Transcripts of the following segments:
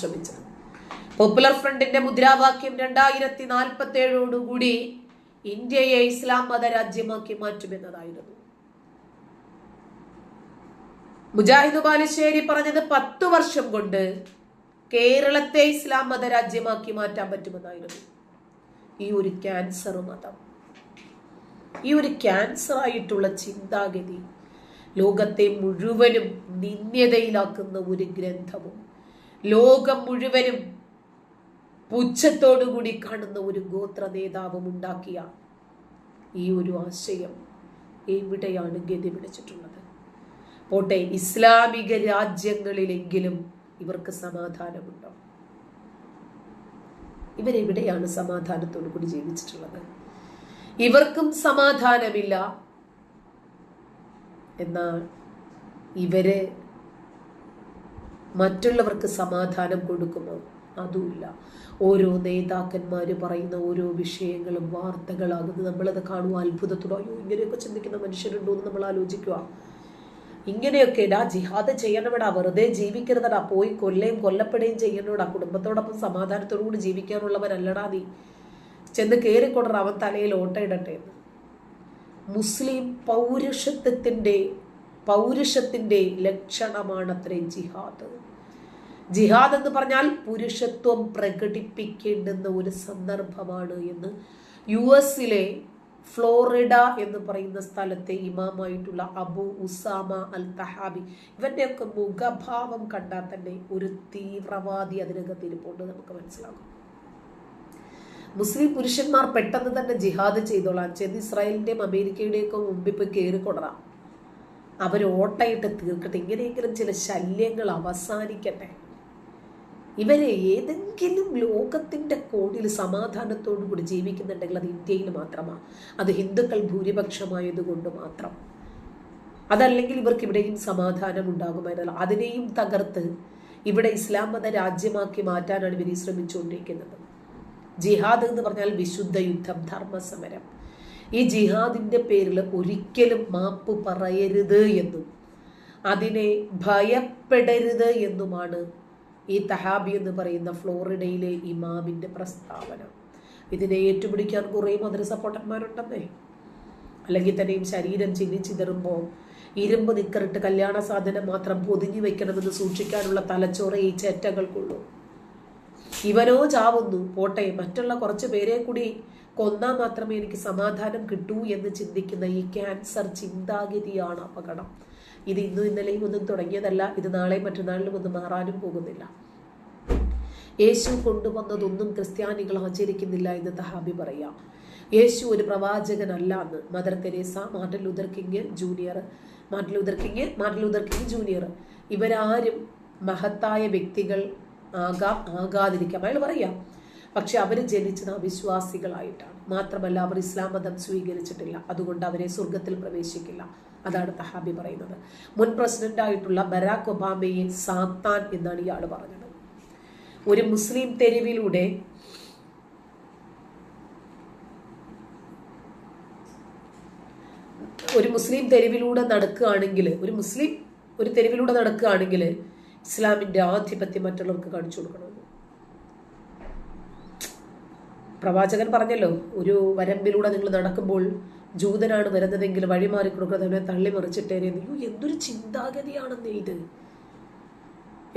ശ്രമിച്ചത്. പോപ്പുലർ ഫ്രണ്ടിന്റെ മുദ്രാവാക്യം രണ്ടായിരത്തി നാൽപ്പത്തി ഏഴോടുകൂടി ഇന്ത്യയെ ഇസ്ലാം മത രാജ്യമാക്കി മാറ്റുമെന്നതായിരുന്നു. മുജാഹിദ് ബാലുശ്ശേരി പറഞ്ഞത് പത്തു വർഷം കൊണ്ട് കേരളത്തെ ഇസ്ലാം മത രാജ്യമാക്കി മാറ്റാൻ പറ്റുമെന്നായിരുന്നു. ഈ ഒരു ക്യാൻസർ മതം. ഈ ഒരു ക്യാൻസർ ആയിട്ടുള്ള ചിന്താഗതി ലോകത്തെ മുഴുവനും നിന്ദ്യതയിലാക്കുന്ന ഒരു ഗ്രന്ഥവും ലോകം മുഴുവനും പുച്ഛത്തോടുകൂടി കാണുന്ന ഒരു ഗോത്ര നേതാവും ഉണ്ടാക്കിയ ഈ ഒരു ആശയം എവിടെയാണ് ഗതി പിടിച്ചിട്ടുള്ളത്? പോട്ടെ ഇസ്ലാമിക രാജ്യങ്ങളിലെങ്കിലും ഇവർക്ക് സമാധാനമുണ്ടോ? ഇവരെവിടെയാണ് സമാധാനത്തോടു കൂടി ജീവിച്ചിട്ടുള്ളത്? ഇവർക്കും സമാധാനമില്ല എന്നാൽ ഇവർ മറ്റുള്ളവർക്ക് സമാധാനം കൊടുക്കുമോ? അതുമില്ല. ഓരോ നേതാക്കന്മാർ പറയുന്ന ഓരോ വിഷയങ്ങളും വാർത്തകളാകുന്നത് നമ്മളത് കാണുക അത്ഭുതത്തോടെ അയ്യോ ഇങ്ങനെയൊക്കെ ചിന്തിക്കുന്ന മനുഷ്യരുണ്ടോ എന്ന് നമ്മൾ ആലോചിക്കുക. ഇങ്ങനെയൊക്കെ ഡാ ജിഹാദ് ചെയ്യണവിടാ വെറുതെ ജീവിക്കരുതടാ പോയി കൊല്ലുകയും കൊല്ലപ്പെടുകയും ചെയ്യണോടാ കുടുംബത്തോടൊപ്പം സമാധാനത്തോടു കൂടി ജീവിക്കാനുള്ളവനല്ലടാ നീ. ചെന്ന് കയറിക്കൊണ്ടറ അവൻ തലയിൽ ഓട്ടയിടട്ടെ എന്ന്. മുസ്ലിം പൗരുഷത്വത്തിന്റെ പൗരുഷത്തിന്റെ ലക്ഷണമാണത്രേ ജിഹാദ്. ജിഹാദ് എന്ന് പറഞ്ഞാൽ പുരുഷത്വം പ്രകടിപ്പിക്കേണ്ടുന്ന ഒരു സന്ദർഭമാണ് എന്ന് യു എസിലെ ഫ്ലോറിഡ എന്ന് പറയുന്ന സ്ഥലത്തെ ഇമാമായിട്ടുള്ള അബു ഉസാമ അൽ തഹാബി ഇവന്റെയൊക്കെ മുഖഭാവം കണ്ടാൽ തന്നെ ഒരു തീവ്രവാദി അതിനകത്ത് ഇരിപ്പുണ്ട് നമുക്ക് മനസ്സിലാകും മുസ്ലിം പുരുഷന്മാർ പെട്ടെന്ന് തന്നെ ജിഹാദ് ചെയ്തോളാം. ചെന്ന് ഇസ്രായേലിന്റെയും അമേരിക്കയുടെയൊക്കെ മുമ്പിപ്പോൾ പോയി അവർ ഓട്ടയിട്ട് തീർക്കട്ടെ. ഇങ്ങനെയെങ്കിലും ചില ശല്യങ്ങൾ അവസാനിക്കട്ടെ. ഇവരെ ഏതെങ്കിലും ലോകത്തിന്റെ കോണിൽ സമാധാനത്തോടു കൂടി ജീവിക്കുന്നുണ്ടെങ്കിൽ അത് ഇന്ത്യയിൽ മാത്രമാണ് അത് ഹിന്ദുക്കൾ ഭൂരിപക്ഷമായതുകൊണ്ട് മാത്രം. അതല്ലെങ്കിൽ ഇവർക്ക് ഇവിടെയും സമാധാനം ഉണ്ടാകുമായിരുന്നല്ലോ അതിനെയും തകർത്ത് ഇവിടെ ഇസ്ലാം മത രാജ്യമാക്കി മാറ്റാനാണ് ഇവർ ശ്രമിച്ചുകൊണ്ടിരിക്കുന്നത്. ജിഹാദ് എന്ന് പറഞ്ഞാൽ വിശുദ്ധ യുദ്ധം ധർമ്മസമരം. ഈ ജിഹാദിന്റെ പേരിൽ ഒരിക്കലും മാപ്പ് പറയരുത് എന്നും അതിനെ ഭയപ്പെടരുത് എന്നുമാണ് ഈ തഹാബി എന്ന് പറയുന്ന ഫ്ലോറിഡയിലെ ഇമാമിന്റെ പ്രസ്താവന. ഇതിനെ ഏറ്റുപിടിക്കാൻ കുറേ മദ്രസ പൊട്ടന്മാരുണ്ടെന്നേ. അല്ലെങ്കിൽ തന്നെയും ശരീരം ചിന്നിച്ചിതറുമ്പോൾ ഇരുമ്പ് നിക്കറിട്ട് കല്യാണ സാധനം മാത്രം പൊതിഞ്ഞു വെക്കണമെന്ന് സൂക്ഷിക്കാനുള്ള തലച്ചോറ ഈ ചേറ്റകൾക്കുള്ളൂ. ഇവനോ ചാവുന്നു. പോട്ടെ മറ്റുള്ള കുറച്ച് പേരെ കൂടി കൊന്നാൽ മാത്രമേ എനിക്ക് സമാധാനം കിട്ടൂ എന്ന് ചിന്തിക്കുന്ന ഈ ക്യാൻസർ ചിന്താഗതിയാണ് അപകടം. ഇത് ഇന്നും ഇന്നലെയും ഒന്നും തുടങ്ങിയതല്ല. ഇത് നാളെ മറ്റന്നാളിലും ഒന്നും മാറാനും പോകുന്നില്ല. യേശു കൊണ്ടുവന്നതൊന്നും ക്രിസ്ത്യാനികൾ ആചരിക്കുന്നില്ല എന്ന് തഹാബി പറയാം. യേശു ഒരു പ്രവാചകനല്ല എന്ന് Mother Teresa Martin Luther King Junior Martin Luther King Martin Luther King Junior. ഇവരാരും മഹത്തായ വ്യക്തികൾ ആകാം ആകാതിരിക്കാം. അയാൾ പറയാം പക്ഷെ അവർ ജനിച്ചത് അവിശ്വാസികളായിട്ടാണ്. മാത്രമല്ല അവർ ഇസ്ലാം മതം സ്വീകരിച്ചിട്ടില്ല. അതുകൊണ്ട് അവരെ സ്വർഗത്തിൽ പ്രവേശിക്കില്ല. അതാണ് തഹാബി പറയുന്നത്. മുൻ പ്രസിഡന്റ് ആയിട്ടുള്ള ബരാക് ഒബാമയെ സാത്താൻ എന്നാണ് ഇയാൾ പറഞ്ഞത്. ഒരു മുസ്ലിം തെരുവിലൂടെ ഒരു മുസ്ലിം തെരുവിലൂടെ നടക്കുകയാണെങ്കിൽ ഒരു മുസ്ലിം ഒരു തെരുവിലൂടെ നടക്കുകയാണെങ്കിൽ ഇസ്ലാമിന്റെ ആധിപത്യം മറ്റുള്ളവർക്ക് കാണിച്ചു കൊടുക്കണമെന്ന് പ്രവാചകൻ പറഞ്ഞല്ലോ ഒരു വരമ്പിലൂടെ നിങ്ങൾ നടക്കുമ്പോൾ ജൂതനാണ് വരുന്നതെങ്കിൽ വഴിമാറി കൊടുക്കുന്നത് അവനെ തള്ളി മറിച്ചിട്ടേനെ അയ്യോ എന്തൊരു ചിന്താഗതിയാണെന്നേ ഇത്.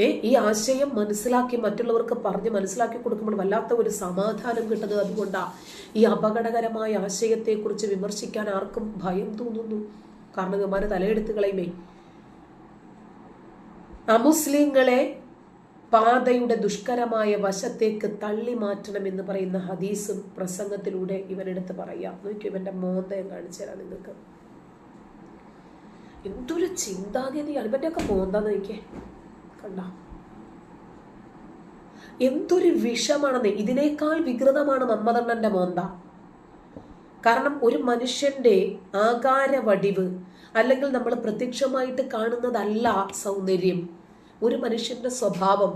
ഏ ഈ ആശയം മനസ്സിലാക്കി മറ്റുള്ളവർക്ക് പറഞ്ഞ് മനസ്സിലാക്കി കൊടുക്കുമ്പോൾ വല്ലാത്ത ഒരു സമാധാനം കിട്ടുന്നത് അതുകൊണ്ടാ. ഈ അപകടകരമായ ആശയത്തെക്കുറിച്ച് വിമർശിക്കാൻ ആർക്കും ഭയം തോന്നുന്നു. കാരണം ഇവന്മാരെ തലയെടുത്ത് കളയുമേ. അമുസ്ലിങ്ങളെ പാതയുടെ ദുഷ്കരമായ വശത്തേക്ക് തള്ളി മാറ്റണം എന്ന് പറയുന്ന ഹദീസും പ്രസംഗത്തിലൂടെ ഇവനെടുത്ത് പറയാം. നോക്കി ഇവന്റെ മോന്തയം കാണിച്ചു തരാം നിങ്ങൾക്ക്. എന്തൊരു ചിന്താഗതിയാണ്. ഇവന്റെ ഒക്കെ മോന്താന്ന് നോക്കിയേ. കണ്ട. എന്തൊരു വിഷമാണെന്ന്. ഇതിനേക്കാൾ വികൃതമാണ് മമ്മതണ്ണന്റെ മോന്ത. കാരണം ഒരു മനുഷ്യന്റെ ആകാര വടിവ് അല്ലെങ്കിൽ നമ്മൾ പ്രത്യക്ഷമായിട്ട് കാണുന്നതല്ല സൗന്ദര്യം. ഒരു മനുഷ്യന്റെ സ്വഭാവം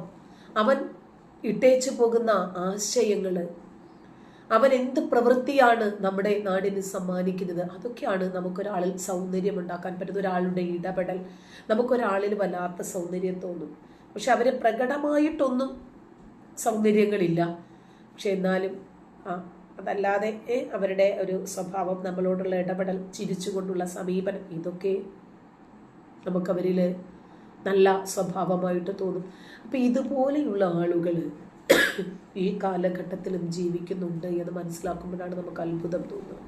അവൻ ഇട്ടേച്ചു പോകുന്ന ആശയങ്ങൾ അവൻ എന്ത് പ്രവൃത്തിയാണ് നമ്മുടെ നാടിന് സമ്മാനിക്കുന്നത്? അതൊക്കെയാണ് നമുക്കൊരാളിൽ സൗന്ദര്യം ഉണ്ടാക്കാൻ പറ്റുന്ന ഒരാളുടെ ഇടപെടൽ. നമുക്കൊരാളിൽ വല്ലാത്ത സൗന്ദര്യം തോന്നും. പക്ഷെ അവരെ പ്രകടമായിട്ടൊന്നും സൗന്ദര്യങ്ങളില്ല. പക്ഷെ എന്നാലും ആ അതല്ലാതെ അവരുടെ ഒരു സ്വഭാവം നമ്മളോടുള്ള ഇടപെടൽ ചിരിച്ചുകൊണ്ടുള്ള സമീപനം ഇതൊക്കെ നമുക്കവരിൽ നല്ല സ്വഭാവമായിട്ട് തോന്നും. അപ്പം ഇതുപോലെയുള്ള ആളുകൾ ഈ കാലഘട്ടത്തിലും ജീവിക്കുന്നുണ്ട് എന്ന് മനസ്സിലാക്കുമ്പോഴാണ് നമുക്ക് അത്ഭുതം തോന്നുന്നത്.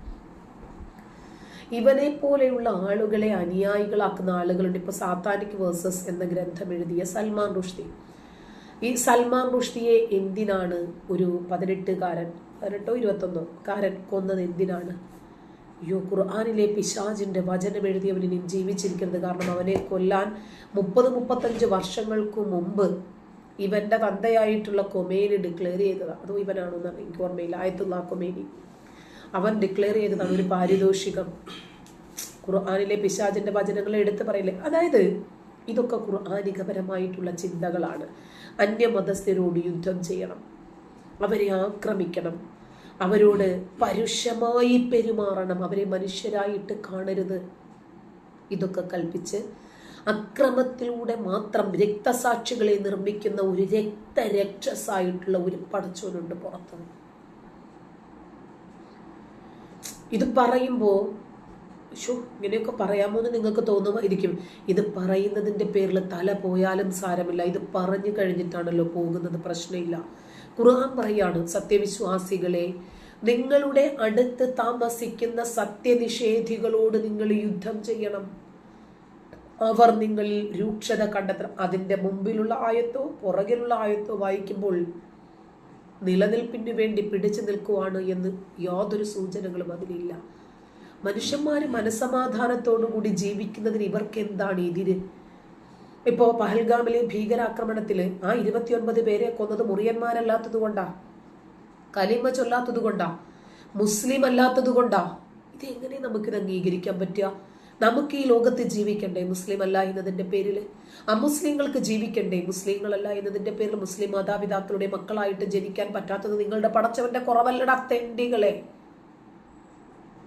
ഇവനെ പോലെയുള്ള ആളുകളെ അനുയായികളാക്കുന്ന ആളുകളുണ്ട്. ഇപ്പോൾ സാത്താനിക് വേഴ്സസ് എന്ന ഗ്രന്ഥം എഴുതിയ സൽമാൻ റുഷ്ദി. ഈ സൽമാൻ റുഷ്ദിയെ എന്തിനാണ് ഒരു പതിനെട്ടുകാരൻ പതിനെട്ടോ ഇരുപത്തൊന്നോ കാരൻ കൊന്നത് എന്തിനാണ്? അയ്യോ ഖുർആാനിലെ പിശാജിന്റെ വചനം എഴുതിയവൻ ഇനി ജീവിച്ചിരിക്കുന്നത് കാരണം അവനെ കൊല്ലാൻ മുപ്പത് മുപ്പത്തഞ്ച് വർഷങ്ങൾക്ക് മുമ്പ് ഇവന്റെ തന്തയായിട്ടുള്ള കൊമേനി ഡിക്ലെയർ ചെയ്തതാണ് അതും ഇവനാണോ എന്നാണ് എനിക്ക് ഓർമ്മയില്ല. Ayatollah Khomeini. അവൻ ഡിക്ലെയർ ചെയ്തതാണ് ഒരു പാരിതോഷികം. ഖുർആാനിലെ പിശാജിന്റെ വചനങ്ങൾ എടുത്തു പറയില്ലേ? അതായത് ഇതൊക്കെ ഖുർആാനികപരമായിട്ടുള്ള ചിന്തകളാണ്. അന്യമതസ്ഥരോട് യുദ്ധം ചെയ്യണം. അവരെ ആക്രമിക്കണം. അവരോട് പരുഷമായി പെരുമാറണം. അവരെ മനുഷ്യരായിട്ട് കാണരുത്. ഇതൊക്കെ കൽപ്പിച്ച് അക്രമത്തിലൂടെ മാത്രം രക്തസാക്ഷികളെ നിർമ്മിക്കുന്ന ഒരു രക്തരക്ഷസായിട്ടുള്ള ഒരു പടച്ചോനുണ്ട് പുറത്ത് ഇത് പറയുമ്പോൾ ഷോ ഇങ്ങനെയൊക്കെ പറയാമോ എന്ന് നിങ്ങൾക്ക് തോന്നുമായിരിക്കും. ഇത് പറയുന്നതിന്റെ പേരിൽ തല പോയാലും സാരമില്ല. ഇത് പറഞ്ഞു കഴിഞ്ഞിട്ടാണല്ലോ പോകുന്നത്. പ്രശ്നമില്ല. ഖുർആൻ പറയാണ് സത്യവിശ്വാസികളെ നിങ്ങളുടെ അടുത്ത് താമസിക്കുന്ന സത്യനിഷേധികളോട് നിങ്ങൾ യുദ്ധം ചെയ്യണം. അവർ നിങ്ങളിൽ രൂക്ഷത കണ്ടെത്തണം. അതിന്റെ മുമ്പിലുള്ള ആയത്തോ പുറകിലുള്ള ആയത്തോ വായിക്കുമ്പോൾ നിലനിൽപ്പിന് വേണ്ടി പിടിച്ചു നിൽക്കുവാണ് എന്ന് യാതൊരു സൂചനകളും അതിലില്ല. മനുഷ്യന്മാർ മനസമാധാനത്തോടുകൂടി ജീവിക്കുന്നതിന് ഇവർക്ക് എന്താണ് എതിര്? ഇപ്പോ പഹൽഗാമിലെ ഭീകരാക്രമണത്തിൽ ആ ഇരുപത്തിയൊൻപത് പേരെ കൊന്നത് മുറിയന്മാരല്ലാത്തത് കൊണ്ടാ കലിമ ചൊല്ലാത്തത് കൊണ്ടാ മുസ്ലിം അല്ലാത്തത് കൊണ്ടാ ഇത് എങ്ങനെ നമുക്കിത് അംഗീകരിക്കാൻ പറ്റുക നമുക്ക് ഈ ലോകത്ത് ജീവിക്കണ്ടേ മുസ്ലിം അല്ല എന്നതിന്റെ പേരിൽ അമുസ്ലിങ്ങൾക്ക് ജീവിക്കണ്ടേ മുസ്ലിങ്ങളല്ല എന്നതിന്റെ പേരിൽ മുസ്ലിം മാതാപിതാക്കളുടെ മക്കളായിട്ട് ജനിക്കാൻ പറ്റാത്തത് നിങ്ങളുടെ പടച്ചവന്റെ കുറവല്ലട തെണ്ടികളെ.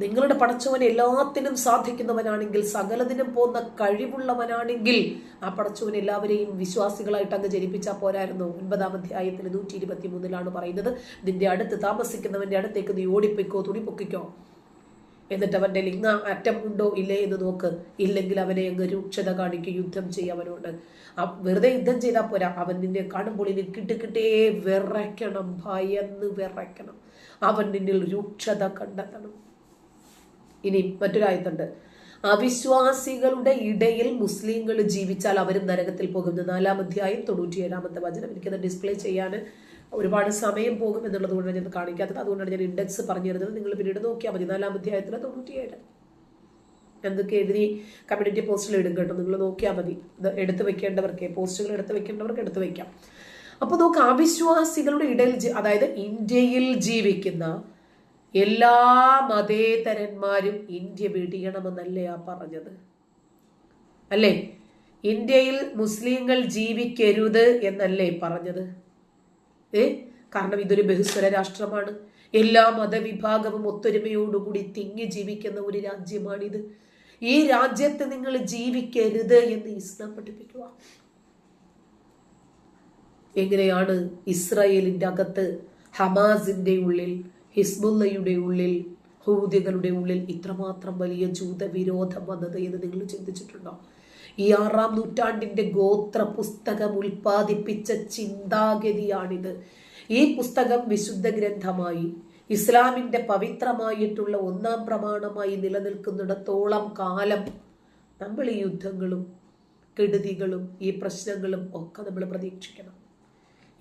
നിങ്ങളുടെ പടച്ചവൻ എല്ലാത്തിനും സാധിക്കുന്നവനാണെങ്കിൽ സകലതിനും പോകുന്ന കഴിവുള്ളവനാണെങ്കിൽ ആ പടച്ചവൻ എല്ലാവരെയും വിശ്വാസികളായിട്ട് അങ്ങ് ജനിപ്പിച്ചാൽ പോരായിരുന്നു. ഒൻപതാം അധ്യായത്തിൽ നൂറ്റി ഇരുപത്തി മൂന്നിലാണ് പറയുന്നത് നിന്റെ അടുത്ത് താമസിക്കുന്നവന്റെ അടുത്തേക്ക് നീ ഓടിപ്പിക്കോ തുണി പൊക്കിക്കോ എന്നിട്ട് അവന്റെ ലിംഗ അറ്റം ഉണ്ടോ ഇല്ലേ എന്ന് നോക്ക്. ഇല്ലെങ്കിൽ അവനെ അങ്ങ് രൂക്ഷത കാണിക്കും യുദ്ധം ചെയ്യവനോട് ആ വെറുതെ യുദ്ധം ചെയ്താൽ പോരാ. അവൻ നിന്നെ കാണുമ്പോൾ ഇനി കിട്ടുകിട്ടേ വിറയ്ക്കണം ഭയന്ന് വിറയ്ക്കണം. അവൻ നിന്നിൽ രൂക്ഷത കണ്ടെത്തണം. ഇനി മറ്റൊരായത്തുണ്ട് അവിശ്വാസികളുടെ ഇടയിൽ മുസ്ലിങ്ങൾ ജീവിച്ചാൽ അവരും നരകത്തിൽ പോകുന്നു. നാലാം അധ്യായം തൊണ്ണൂറ്റിയേഴാമത്തെ വചനം എനിക്കത് ഡിസ്പ്ലേ ചെയ്യാൻ ഒരുപാട് സമയം പോകും എന്നുള്ളത് കൊണ്ടാണ് ഞാൻ കാണിക്കാത്തത്. അതുകൊണ്ടാണ് ഞാൻ ഇൻഡെക്സ് പറഞ്ഞു തരുന്നത് നിങ്ങൾ പിന്നീട് നോക്കിയാൽ മതി. നാലാം അധ്യായത്തിലെ തൊണ്ണൂറ്റിയേഴ്. എന്തൊക്കെ എഴുതി കമ്മ്യൂണിറ്റി പോസ്റ്റിൽ ഇടും കേട്ടോ. നിങ്ങൾ നോക്കിയാൽ മതി. ഇത് എടുത്തു വെക്കേണ്ടവർക്ക് പോസ്റ്റുകൾ എടുത്തു വെക്കേണ്ടവർക്ക് എടുത്തു വെക്കാം. അപ്പോൾ നോക്കാം അവിശ്വാസികളുടെ ഇടയിൽ അതായത് ഇന്ത്യയിൽ ജീവിക്കുന്ന എല്ലാ മതേതരന്മാരും ഇന്ത്യ വെടിയണമെന്നല്ലേ ആ പറഞ്ഞത്? അല്ലേ? ഇന്ത്യയിൽ മുസ്ലിങ്ങൾ ജീവിക്കരുത് എന്നല്ലേ പറഞ്ഞത്? ഏ? കാരണം ഇതൊരു ബഹുസ്വര രാഷ്ട്രമാണ്. എല്ലാ മതവിഭാഗവും ഒത്തൊരുമയോടുകൂടി തിങ്ങി ജീവിക്കുന്ന ഒരു രാജ്യമാണിത്. ഈ രാജ്യത്ത് നിങ്ങൾ ജീവിക്കരുത് എന്ന് ഇസ്ലാം പഠിപ്പിക്കുക. എങ്ങനെയാണ് ഇസ്രായേലിന്റെ അകത്ത് ഹമാസിന്റെ ഉള്ളിൽ ഹിസ്ബുല്ലയുടെ ഉള്ളിൽ ഹൂദികളുടെ ഉള്ളിൽ ഇത്രമാത്രം വലിയ ജൂതവിരോധം വന്നത് എന്ന് നിങ്ങൾ ചിന്തിച്ചിട്ടുണ്ടോ? ഈ ആറാം നൂറ്റാണ്ടിന്റെ ഗോത്ര പുസ്തകം ഉൽപ്പാദിപ്പിച്ച ചിന്താഗതിയാണിത്. ഈ പുസ്തകം വിശുദ്ധ ഗ്രന്ഥമായി ഇസ്ലാമിന്റെ പവിത്രമായിട്ടുള്ള ഒന്നാം പ്രമാണമായി നിലനിൽക്കുന്നിടത്തോളം കാലം നമ്മൾ ഈ യുദ്ധങ്ങളും കെടുതികളും ഈ പ്രശ്നങ്ങളും ഒക്കെ നമ്മൾ പ്രതീക്ഷിക്കണം.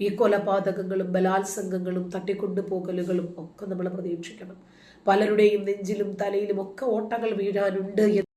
ഈ കൊലപാതകങ്ങളും ബലാത്സംഗങ്ങളും തട്ടിക്കൊണ്ടുപോകലുകളും ഒക്കെ നമ്മൾ പ്രതീക്ഷിക്കണം. പലരുടെയും നെഞ്ചിലും തലയിലും ഒക്കെ ഓട്ടകൾ വീഴാനുണ്ട്